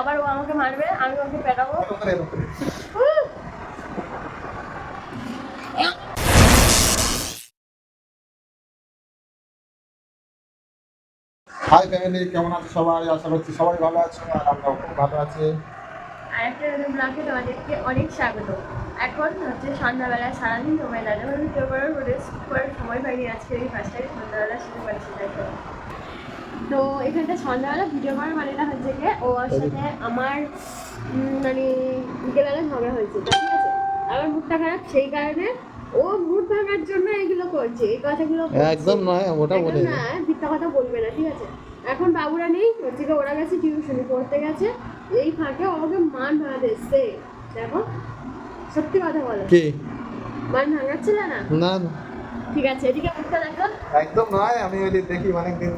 আবার ও আমাকে মারবে আমি ওকে পেটাবো। হাই ফ্যামিলি কেমন আছে সবাই? আশা করছি সবাই ভালো আছে আর আমরাও খুব ভালো আছি। আর একটা নতুন ব্লগে তোমাদেরকে অনেক স্বাগত। এখন হচ্ছে সন্ধ্যাবেলা সারাদিন ভিডিও করার পরে করার সময় পাইনি। আজকে এই ফার্স্ট টাইম সন্ধ্যাবেলা শুরু করেছি দেখো তো এখানটা সন্ধ্যাবেলা ভিডিও করার মানেটা হচ্ছে গিয়ে ওর সাথে আমার মানে বিকেলবেলা ঝগড়া হয়েছে ঠিক আছে? আমার মুডটা খারাপ সেই কারণে ও মুড ভাঙার জন্য এগুলো করছে এই কথাগুলো একদম নয় ওটা বলে না মিথ্যা কথা বলবে না ঠিক আছে? এখন বাবুরা নেই হচ্ছে গিয়ে ওরা গেছে টিউশনি পড়তে গেছে এই ফাঁকে ও আমাকে মান ভাঙাতে এসছে। দেখো সত্যি কথা বলো। কি? মান ভাঙাচ্ছিল না? না না, ঠিক আছে এদিকে মুখটা দেখো। একদম নয় আমি ওই যে দেখি অনেকদিন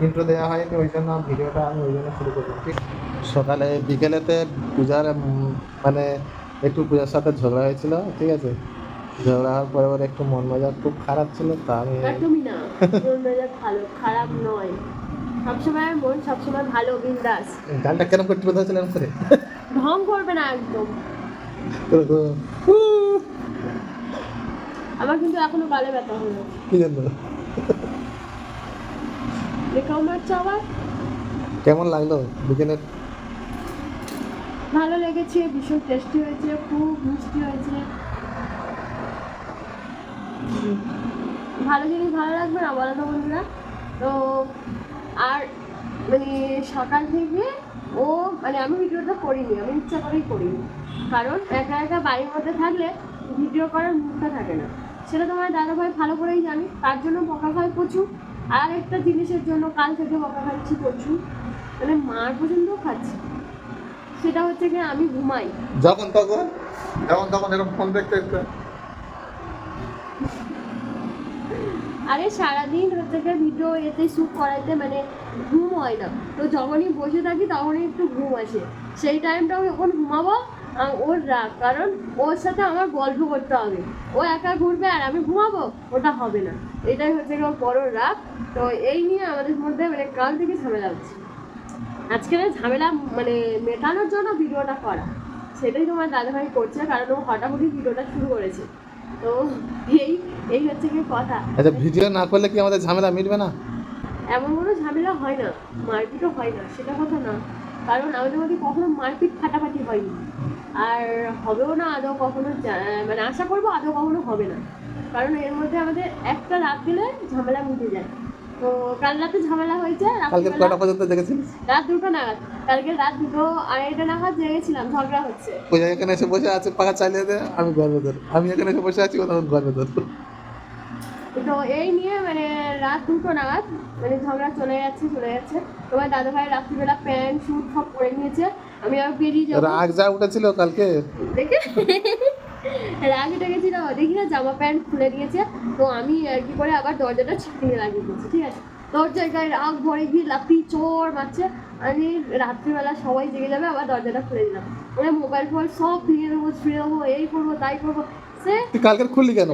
ইন্ট্রো দেওয়া হয়নি ওই জন্য ভিডিওটা আমি ওই জন্য শুরু করলাম ঠিক? সকালে বিকেলেতে পূজার মানে একটু পূজার সাথে ঝগড়া হয়েছিল ঠিক আছে? ঝগড়া হওয়ার পরে ওর একটু মন মেজাজ খুব খারাপ ছিল তা আমি একদমই না মন মেজাজ ভালো খারাপ নয়। সবসময় মন সবসময় ভালো বিন্দাস। গানটা কেরম করে টিপে ধরেছিলাম করে? ঢং করবে না একদম। আমার কিন্তু এখনও গালে ব্যথা হলো। কি জন্য? রেখাও মারছে আবার কেমন লাগল বিকেলের? ভালো লেগেছে ভীষণ টেস্টি হয়েছে খুব মিষ্টি হয়েছে। ভালো জিনিস ভালো লাগবে না বলো তো বন্ধুরা? তো আর মানে সকাল থেকে ও মানে আমি ভিডিওটা করিনি আমি ইচ্ছা করেই করিনি। কারণ একা একা বাড়ির মধ্যে থাকলে ভিডিও করার মুখটা থাকে না। সেটা তোমার দাদা ভাই ভালো করেই জানি তার জন্য বকা খায় প্রচুর। আর একটা জিনিসের জন্য কাল থেকে বকা খাচ্ছি প্রচুর মানে মার পর্যন্ত খাচ্ছি। সেটা হচ্ছে কি আমি ঘুমাই। যখন তখন? যখন তখন এরকম ফোন দেখতে দেখতে? আরে সারাদিন হচ্ছে গিয়ে ভিডিও এতে শ্যুট করাইতে মানে ঘুম হয় না। তো যখনই বসে থাকি তখনই একটু ঘুম আসে। সেই টাইমটাও যখন ঘুমাবো ওর রাগ কারণ ওর সাথে আমার গল্প করতে হবে। ও একা ঘুরবে আর আমি ঘুমাবো ওটা হবে না। এটাই হচ্ছে ওর বড় রাগ। তো এই নিয়ে আমাদের মধ্যে মানে কাল থেকে ঝামেলা হচ্ছে। আজকের ঝামেলা মানে মেটানোর জন্য ভিডিওটা করা। সেটাই তোমার দাদাভাই করছে কারণ ও হঠাৎই ভিডিওটা শুরু করেছে। তো এই এই হচ্ছে কি কথা। আচ্ছা ভিডিও না করলে কি আমাদের ঝামেলা মিটবে না? এমন কোনো ঝামেলা হয় না মারপিটও হয় না সেটা কথা না। কারণ আমাদের মধ্যে কখনো মারপিট ফাটাফাটি হয়নি। আর হবেও না আদৌ কখনো মানে আশা করব আদৌ কখনো হবে না। কারণ এর মধ্যে আমাদের একটা রাত দিলে ঝামেলা মিটে যায়। তো কাল রাতে ঝামেলা হয়েছে কালকে কটা পর্যন্ত দেখেছিস রাত দুটো নাগাদ। কালকে রাত দুটো আড়াইটা নাগাদ জেগেছিলাম ঝগড়া হচ্ছে। পূজা এখানে এসে বসে আছে পাখা চালিয়ে দে আমি গর্বে ধর আমি এখানে এসে বসে আছি তখন গর্বে ধর তো এই নিয়ে মানে রাত দুটো নাগাদ মানে ঝগড়া চলে যাচ্ছে চলে যাচ্ছে। তোমার দাদা ভাই রাত্রিবেলা প্যান্ট স্যুট সব পরে নিয়েছে। আমি আর বেরিয়ে যাব। রাগ যা উঠেছিল কালকে। দেখে? রাগ গেছিল দেখি না জামা প্যান্ট খুলে দিয়েছে। তো আমি আর কি করে আবার দরজাটা ছিটিয়ে লাগিয়ে দিয়েছি ঠিক আছে? দরজার গায়ে রাগ ভরে গিয়ে লাফি চোর মারছে। আমি রাত্রিবেলা সবাই জেগে যাবে আবার দরজাটা খুলে দিলাম। মানে মোবাইল ফোন সব ভেঙে দেবো ছুঁড়ে দেবো এই করব তাই করব। কালকের খুললি কেন?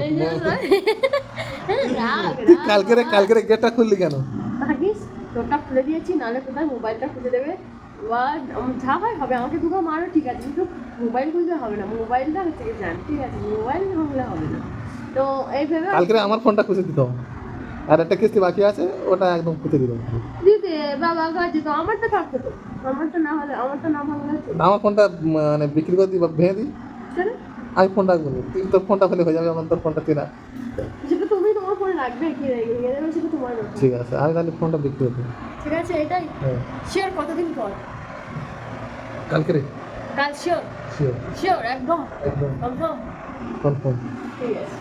কালকের কালকের গেটটা খুললি কেন? ভাগিস তোরটা খুলে দিয়েছি নাহলে কোথায় মোবাইলটা খুলে দেবে? যা হয় হবে আমাকে দুটো মারো ঠিক আছে কিন্তু মোবাইল খুলতে হবে না মোবাইলটা হচ্ছে কি জান ঠিক আছে মোবাইল ভাঙলে হবে না তো এই ভেবে কালকের আমার ফোনটা খুঁজে দিতাম আর একটা কিস্তি বাকি আছে ওটা একদম খুঁজে দিতে বাবা কাছে তো আমারটা থাকতো তো আমারটা না হলে আমারটা না ভাঙলে আমার ফোনটা মানে বিক্রি করে দিই বা ভেঙে দিই আমি ফোনটা রাখব না তুই তোর ফোনটা হলে হয়ে যাবে আমার তোর ফোনটা কিনা সেটা তুমি তোমার ফোন রাখবে কি রেখে সেটা তোমার ঠিক আছে আমি তাহলে ফোনটা বিক্রি করে দিই ঠিক আছে এটাই। হ্যাঁ। শিওর কতদিন পর? কালকে রে। কাল শিওর শিওর শিওর একদম। একদম। কনফার্ম কনফার্ম ঠিক আছে।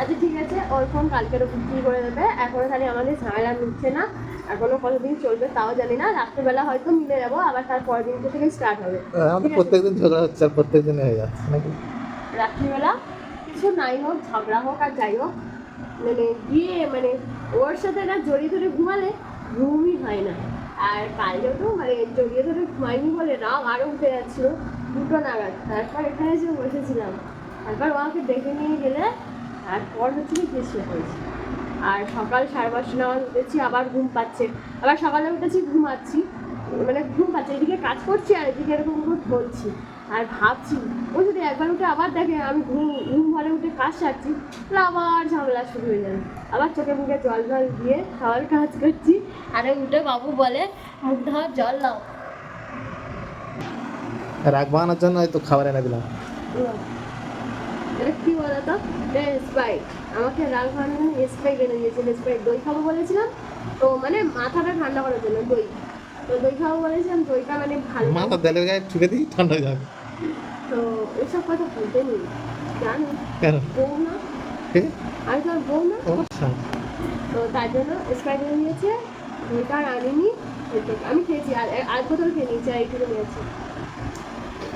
আচ্ছা ঠিক আছে ওর ফোন কালকেরও বিক্রি করে দেবে? এখনও তাহলে আমাদের ঝামেলা মিটছে না। এখনও কতদিন চলবে তাও জানি না। রাত্রিবেলা হয়তো মিলে যাব আবার তার পরের দিন থেকে স্টার্ট হবে। আমাদের প্রত্যেকদিন ঝগড়া হচ্ছে আর প্রত্যেকদিন হয়ে যাচ্ছে নাকি? রাত্রিবেলা কিছু নাই হোক ঝগড়া হোক আর যাই হোক। মানে গিয়ে মানে ওর সাথে না জড়িয়ে ধরে ঘুমালে ঘুমই হয় না। আর কালকেও মানে জড়িয়ে ধরে ঘুমাইনি বলে রাগ আরও উঠে যাচ্ছিল, দুটো নাগাদ। তারপর এখানে এসে বসেছিলাম। তারপর আমাকে ডেকে নিয়ে গেলে, তারপর হচ্ছে কি কেসে হয়েছে আর সকাল সাড়ে পাঁচটা নাগাদ উঠেছি, আবার ঘুম পাচ্ছে। আবার সকালে উঠেছি, ঘুমাচ্ছি। মানে ঘুম পাচ্ছে। এদিকে কাজ করছি আর এদিকে এরকম করে বলছি। আর ভাবছি ও যদি একবার উঠে আবার দেখে আমি ঘুম ঘুম ঘরে উঠে কাজ সারছি তাহলে আবার ঝামেলা শুরু হয়ে যাবে। আবার চোখে মুখে জল জল দিয়ে খাওয়ার কাজ করছি। আরে উঠে বাবু বলে মুখ ধোয়ার জল নাও। রাগ বানানোর জন্য হয়তো খাবার এনে দিলাম। এটা কি বলতো? স্প্রাইট আমাকে রাগ ভাঙানোর জন্য স্প্রাইট এনে দিয়েছিল স্প্রাইট দই খাব বলেছিলাম। তো মানে মাথাটা ঠান্ডা করার জন্য দই। তো দই খাব বলেছিলাম দইটা মানে ভালো। মাথা দেলের গায়ে ঠুকে দিই ঠান্ডা হয়ে যাবে। তো এসব কথা বলতে নেই। জানো। বউ না আমি তো আর বউ না আচ্ছা। তো তার জন্য স্প্রাইট এনে দিয়েছে আর আনিনি। আমি খেয়েছি। আর আর বোতল খেয়ে নিয়েছি আর এইটুকু নিয়েছি।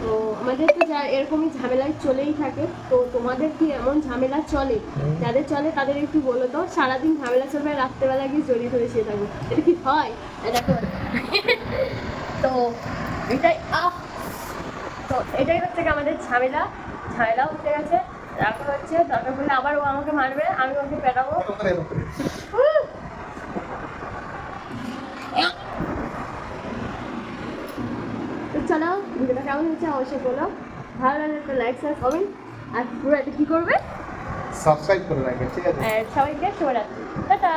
তো আমাদের তো যা এরকমই ঝামেলায় চলেই থাকে। তো তোমাদের কি এমন ঝামেলা চলে? যাদের চলে তাদের একটু বলো তো। সারাদিন ঝামেলা চলবে রাত্রেবেলা গিয়ে জড়িয়ে ধরে শুয়ে থাকব। এটা কি হয়? দেখো। তো এটাই আহ! তো এটাই হচ্ছে কি আমাদের ঝামেলা। ঝামেলা হতে গেছে। এখন হচ্ছে দরকার পড়লে আবার ও আমাকে মারবে আমি ওকে পেটাবো! তো চলো ভিডিওটা কেমন হচ্ছে অবশ্যই বলো। ভালো লাগলে একটা লাইক শেয়ার কমেন্ট আর পুরো এটা কী করবে? সাবস্ক্রাইব করে রাখবে ঠিক আছে? সবাইকে শুভরাত্রি। টাটা!